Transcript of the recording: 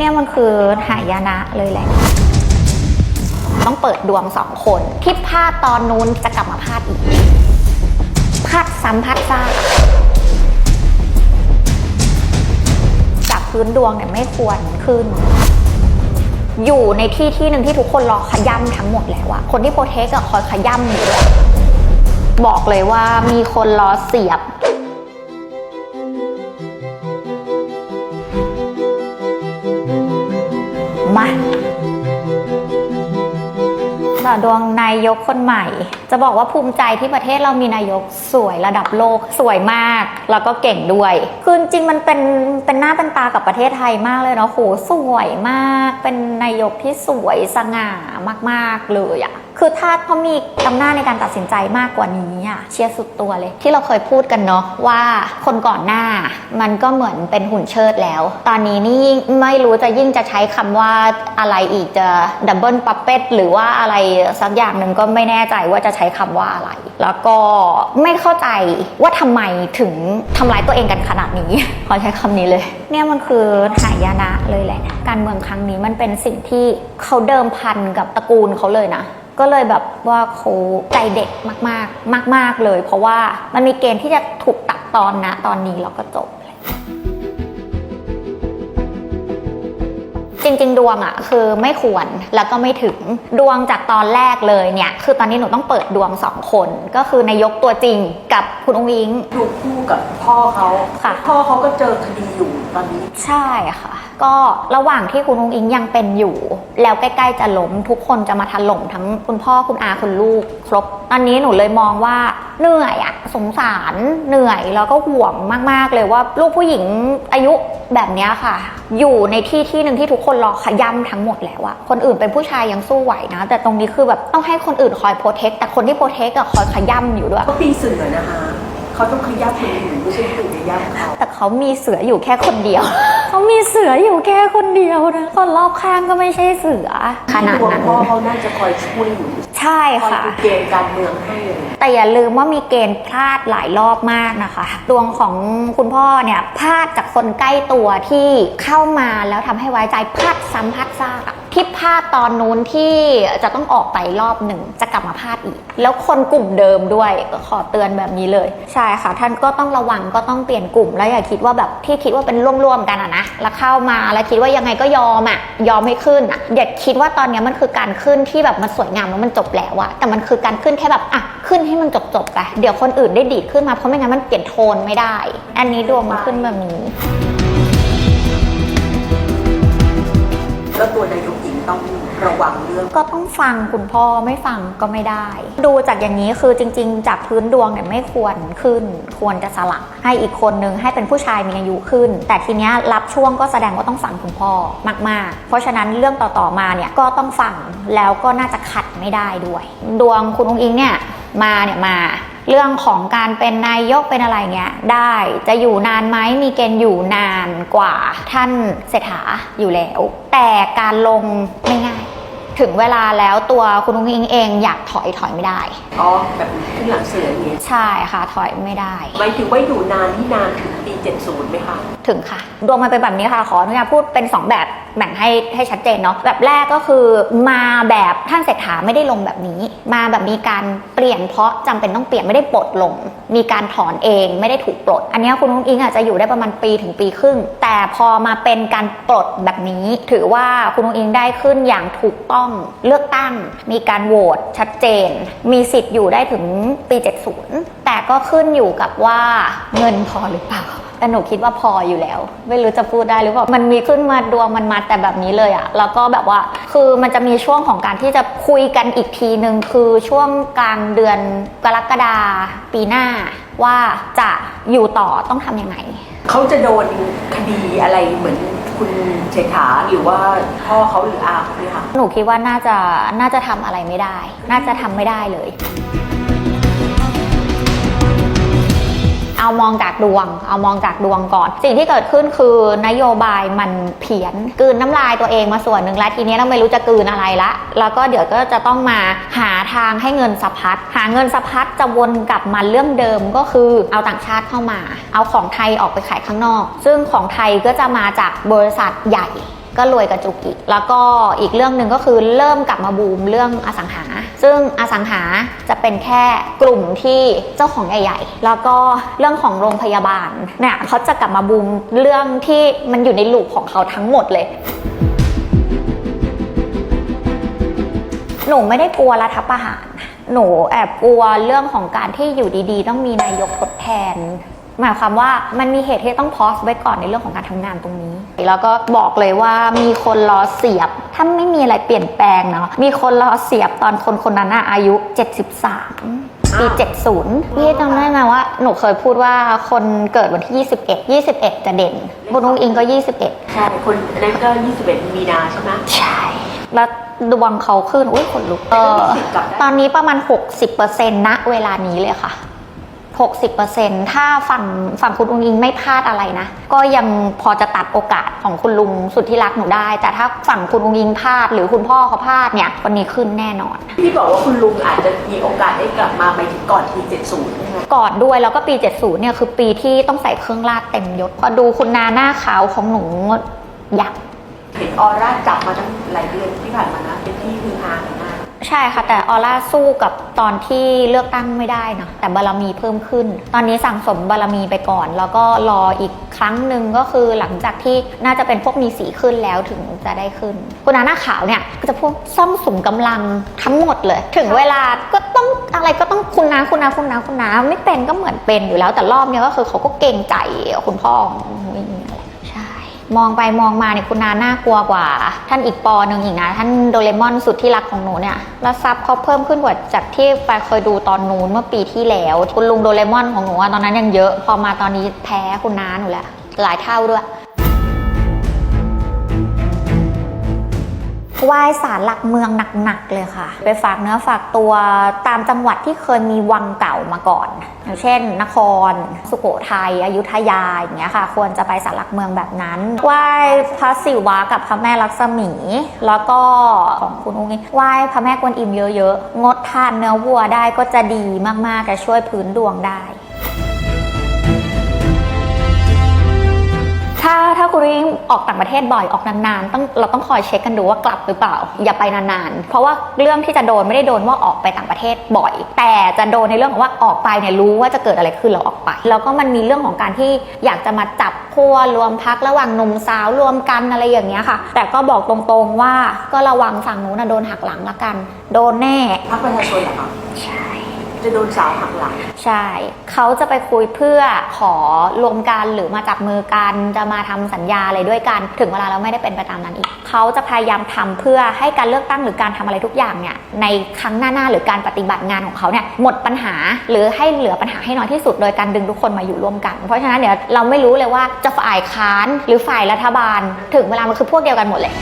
เนี่ยมันคือหายนะเลยแหละ ต้องเปิดดวงสองคนที่พลาดตอนนู้นจะกลับมาพลาดอีกพลาดซ้ำพลาดซากจากพื้นดวงเนี่ยไม่ควรขึ้น อยู่ในที่ที่หนึ่งที่ทุกคนรอขย่ำทั้งหมดแล้วอะคนที่โปรเทคอะคอยขย่ำอยู่ด้วยบอกเลยว่ามีคนรอเสียบ ต่อดวงนายกคนใหม่ จะบอกว่าภูมิใจที่ประเทศเรามีนายกสวยระดับโลกสวยมาก แล้วก็เก่งด้วยคือจริงมันเป็นเป็นหน้าเป็นตากับประเทศไทยมากเลยเนาะโหสวยมาก เป็นนายกที่สวยสง่ามาก ๆเลยอะ คือถ้าเขามีอำนาจในการตัดสินใจมากกว่านี้อะเชียร์สุดตัวเลย ที่เราเคยพูดกันเนาะว่าคนก่อนหน้า มันก็เหมือนเป็นหุ่นเชิดแล้ว ตอนนี้นี่ยิ่งไม่รู้จะยิ่งจะใช้คำว่าอะไรอีกจะดับเบิลปัปเป็ดหรือว่าอะไรสักอย่างหนึ่งก็ไม่แน่ใจว่าจะใช้คำว่าอะไร แล้วก็ไม่เข้าใจว่าทำไมถึงทำร้ายตัวเองกันขนาดนี้ ขอใช้คำนี้เลย เนี่ยมันคือหายนะเลยแหละ การเมืองครั้งนี้มันเป็นสิ่งที่เขาเดิมพันกับตระกูลเขาเลยนะก็เลยแบบว่าเขาใจเด็ดมากๆ มาก ๆเลย เพราะว่ามันมีเกณฑ์ที่จะถูกตัดตอนนะตอนนี้เราก็จบเลยจริงๆ ดวงอะ่ะคือไม่ควรแล้วก็ไม่ถึงดวงจากตอนแรกเลยเนี่ยคือตอนนี้หนูต้องเปิดดวงสองคนก็คือนายกตัวจริงกับคุณองค์อิงอยู่คู่กับพ่อเขาค่ะ พ่อเขาก็เจอคดีอยู่ตอนนี้ใช่ค่ะ ก็ระหว่างที่คุณองอิงยังเป็นอยู่ แล้วใกล้ๆจะล้มทุกคนจะมาถล่มทั้งคุณพ่อคุณอาคุณลูกครบตอนนี้หนูเลยมองว่าเหนื่อยอะสงสารเหนื่อยแล้วก็ห่วงมากๆเลยว่าลูกผู้หญิงอายุแบบเนี้ยค่ะ อยู่ในที่ที่หนึ่งที่ทุกคนรอขย่ำทั้งหมดแล้วอะคนอื่นเป็นผู้ชายยังสู้ไหวนะ แต่ตรงนี้คือแบบต้องให้คนอื่นคอยโปรเทคแต่คนที่โปรเทคอะคอยขย่ำอยู่ด้วยเขาปีเสือนะคะเขาต้องขยับคนอื่นไม่ใช่คนอื่นขยับเขาแต่เขามีเสืออยู่แค่คนเดียวเขา มีเสืออยู่แค่คนเดียวนะคนรอบข้างก็ไม่ใช่เสือขนาดตัวนั้นพ่อเขาน่าจะคอยช่วยอยู่ใช่คอยค่ะ ดูเกณฑ์การเมืองให้เลย แต่อย่าลืมว่ามีเกณฑ์พลาดหลายรอบมากนะคะ ดวงของคุณพ่อเนี่ยพลาดจากคนใกล้ตัวที่เข้ามาแล้วทำให้ไว้ใจพลาดซ้ำพลาดซากอะ ที่พลาดตอนนู้นที่จะต้องออกไปรอบหนึ่งจะกลับมาพลาดอีก แล้วคนกลุ่มเดิมด้วยขอเตือนแบบนี้เลย ใช่ค่ะ ท่านก็ต้องระวังก็ต้องเปลี่ยนกลุ่ม แล้วอย่าคิดว่าแบบที่คิดว่าเป็นร่วมๆกันอะนะแล้วเข้ามาแล้วคิดว่ายังไงก็ยอมอะยอมให้ขึ้นอะอย่าคิดว่าตอนนี้มันคือการขึ้นที่แบบมันสวยงามแล้วมันจบแล้วอะแต่มันคือการขึ้นแค่แบบอะขึ้นให้มันจบๆไปเดี๋ยวคนอื่นได้ดีดขึ้นมาเพราะไม่งั้นมันเปลี่ยนโทนไม่ได้ อันนี้ดวงมันขึ้นแบบนี้แล้วตัวนายกหญิง ต้องระวังเรื่อง ก็ต้องฟังคุณพ่อไม่ฟังก็ไม่ได้ ดูจากอย่างนี้คือจริง ๆ จากพื้นดวงเนี่ยไม่ควรขึ้น ควรจะสลับให้อีกคนนึงให้เป็นผู้ชายมีอายุขึ้น แต่ทีเนี้ยรับช่วงก็แสดงว่าต้องฟังคุณพ่อมาก ๆ เพราะฉะนั้นเรื่องต่อๆมาเนี่ยก็ต้องฟังแล้วก็น่าจะขัดไม่ได้ด้วย ดวงคุณองค์อิงเนี่ยมาเนี่ยมา เรื่องของการเป็นนายกเป็นอะไรเงี้ยได้จะอยู่นานไหมมีเกณฑ์อยู่นานกว่าท่านเศรษฐาอยู่แล้ว แต่การลงไม่ง่าย ถึงเวลาแล้วตัวคุณอุ้งอิงเองอยากถอยถอยไม่ได้ อ๋อแบบขึ้นหลังเสืออย่างนี้ใช่ค่ะถอยไม่ได้ หมายถึงว่าอยู่นานที่นานถึงปี70ไหมคะถึงค่ะ ดวงมันเป็นแบบนี้ค่ะขออนุญาตพูดเป็น 2 แบบแบ่งให้ให้ชัดเจนเนาะแบบแรกก็คือมาแบบท่านเศรษฐาไม่ได้ลงแบบนี้ มาแบบมีการเปลี่ยนเพราะจำเป็นต้องเปลี่ยนไม่ได้ปลดลง มีการถอนเองไม่ได้ถูกปลด อันนี้คุณนุ้งอิงอาจจะอยู่ได้ประมาณปีถึงปีครึ่ง แต่พอมาเป็นการปลดแบบนี้ ถือว่าคุณนุ้งอิงได้ขึ้นอย่างถูกต้องเลือกตั้ง มีการโหวตชัดเจน มีสิทธิ์อยู่ได้ถึงปี 70 ก็ขึ้นอยู่กับว่าเงินพอหรือเปล่าแต่หนูคิดว่าพออยู่แล้ว ไม่รู้จะพูดได้หรือเปล่ามันมีขึ้นมาดวงมันมาแต่แบบนี้เลยอะแล้วก็แบบว่าคือมันจะมีช่วงของการที่จะคุยกันอีกทีหนึ่งคือช่วงกลางเดือนกรกฎาปีหน้า ว่าจะอยู่ต่อต้องทำยังไงเขาจะโดนคดีอะไรเหมือนคุณเศรษฐาหรือว่าพ่อเขาหรืออาเขาไหมคะหนูคิดว่าน่าจะน่าจะทำอะไรไม่ได้ น่าจะทำไม่ได้เลย เอามองจากดวง เอามองจากดวงก่อน สิ่งที่เกิดขึ้นคือนโยบายมันเพี้ยนกลืนน้ำลายตัวเองมาส่วนหนึ่งแล้วทีนี้เราไม่รู้จะกลืนอะไรละแล้วก็เดี๋ยวก็จะต้องมาหาทางให้เงินสะพัดหาเงินสะพัดจะวนกลับมาเรื่องเดิมก็คือเอาต่างชาติเข้ามา เอาของไทยออกไปขายข้างนอก ซึ่งของไทยก็จะมาจากบริษัทใหญ่ ก็รวยกระจุกอีกแล้วก็อีกเรื่องหนึ่งก็คือเริ่มกลับมาบูมเรื่องอสังหา ซึ่งอสังหาจะเป็นแค่กลุ่มที่เจ้าของใหญ่ๆ แล้วก็เรื่องของโรงพยาบาลเนี่ยเขาจะกลับมาบูมเรื่องที่มันอยู่ในลูปของเขาทั้งหมดเลยหนูไม่ได้กลัวรัฐประหาร หนูแอบกลัวเรื่องของการที่อยู่ดีๆ ต้องมีนายกทดแทน หมายความว่ามันมีเหตุที่ต้องพอสไว้ก่อนในเรื่องของการทำงานตรงนี้ แล้วก็บอกเลยว่ามีคนรอเสียบ ถ้าไม่มีอะไรเปลี่ยนแปลงเนาะมีคนรอเสียบตอนคนคนนั้นน่ะอายุ 73ปี 70 พี่จำได้ไหมว่าหนูเคยพูดว่าคนเกิดวันที่ 21 21 จะเด่นบุญนุงอิงก็ 21 ใช่คนอันนั้นก็ 21 มีนาใช่ไหมใช่ แล้วดวงเขาขึ้น อุ้ยขนลุกเออสิบกลับได้ตอนนี้ประมาณ 60%ณเวลานี้เลยค่ะ 60%ถ้าฝั่งฝั่งคุณอุ้งอิงไม่พลาดอะไรนะ ก็ยังพอจะตัดโอกาสของคุณลุงสุดที่รักหนูได้ แต่ถ้าฝั่งคุณอุ้งอิงพลาด หรือคุณพ่อเขาพลาดเนี่ยวันนี้ขึ้นแน่นอน ที่บอกว่าคุณลุงอาจจะมีโอกาสได้กลับมาไปถึงก่อนปี70ใช่ไหมก่อนด้วยแล้วก็ปี 70เนี่ยคือปีที่ต้องใส่เครื่องราชเต็มยศพอดูคุณนาหน้าขาวของหนูยักษ์เห็นออร่าจับมาตั้งหลายเดือนที่ผ่านมานะเป็นที่ฮือฮากันมาก ใช่ค่ะ แต่ออร่าสู้กับตอนที่เลือกตั้งไม่ได้นะแต่บารมีเพิ่มขึ้น ตอนนี้สั่งสมบารมีไปก่อน แล้วก็รออีกครั้งหนึ่งก็คือหลังจากที่น่าจะเป็นพวกมีสีขึ้นแล้วถึงจะได้ขึ้น คุณอาหน้าขาวเนี่ยก็จะพวกซ่อมสมกำลังทั้งหมดเลย ถึงเวลาก็ต้องอะไรก็ต้องคุณนาคุณนาคุณนาคุณนาไม่เป็นก็เหมือนเป็นอยู่แล้วแต่รอบเนี้ยก็คือเขาก็เก่งใจคุณพ่อของวิ่งอะไรใช่ มองไปมองมาเนี่ยคุณนาน่ากลัวกว่า ท่านอีกปอหนึ่งอีกนะ ท่านโดเรมอนสุดที่รักของหนูเนี่ยแล้วซับเขาเพิ่มขึ้นกว่าจากที่ไปเคยดูตอนนู้นเมื่อปีที่แล้ว คุณลุงโดเรมอนของหนูอะตอนนั้นยังเยอะ พอมาตอนนี้แพ้คุณน้าหนูแหละหลายเท่าด้วย ไหว้ศาลหลักเมืองหนักๆเลยค่ะ ไปฝากเนื้อฝากตัวตามจังหวัดที่เคยมีวังเก่ามาก่อน อย่างเช่น นคร สุโขทัยอยุธยาอย่างเงี้ยค่ะ ควรจะไปศาลหลักเมืองแบบนั้นไหว้พระศิวะกับพระแม่ลักษมี แล้วก็ของคุณอุ้งอิงไหว้พระแม่กวนอิมเยอะๆงดทานเนื้อวัวได้ก็จะดีมากๆจะช่วยพื้นดวงได้ ถ้าถ้าคุณวิ่งออกต่างประเทศบ่อยออกนานๆต้องเราต้องคอยเช็คกันดูว่ากลับหรือเปล่า อย่าไปนานๆ เพราะว่าเรื่องที่จะโดนไม่ได้โดนว่าออกไปต่างประเทศบ่อย แต่จะโดนในเรื่องของว่าออกไปเนี่ยรู้ว่าจะเกิดอะไรขึ้นเราออกไป แล้วก็มันมีเรื่องของการที่อยากจะมาจับขั้วรวมพักระหว่างหนุ่มสาวรวมกันอะไรอย่างเงี้ยค่ะ แต่ก็บอกตรงๆว่าก็ระวังฝั่งนู้นนะโดนหักหลังละกัน โดนแน่พรรคประชาชนเหรอคะใช่ จะโดนสาวหักหลัง ใช่ เขาจะไปคุยเพื่อขอรวมกันหรือมาจับมือกันจะมาทำสัญญาอะไรด้วยกัน ถึงเวลาแล้วไม่ได้เป็นไปตามนั้นอีก เขาจะพยายามทำเพื่อให้การเลือกตั้งหรือการทำอะไรทุกอย่างเนี่ยในครั้งหน้าๆหรือการปฏิบัติงานของเขาเนี่ยหมดปัญหาหรือให้เหลือปัญหาให้น้อยที่สุดโดยการดึงทุกคนมาอยู่ร่วมกัน เพราะฉะนั้นเดี๋ยวเราไม่รู้เลยว่าจะฝ่ายค้านหรือฝ่ายรัฐบาล ถึงเวลามันคือพวกเดียวกันหมดเลย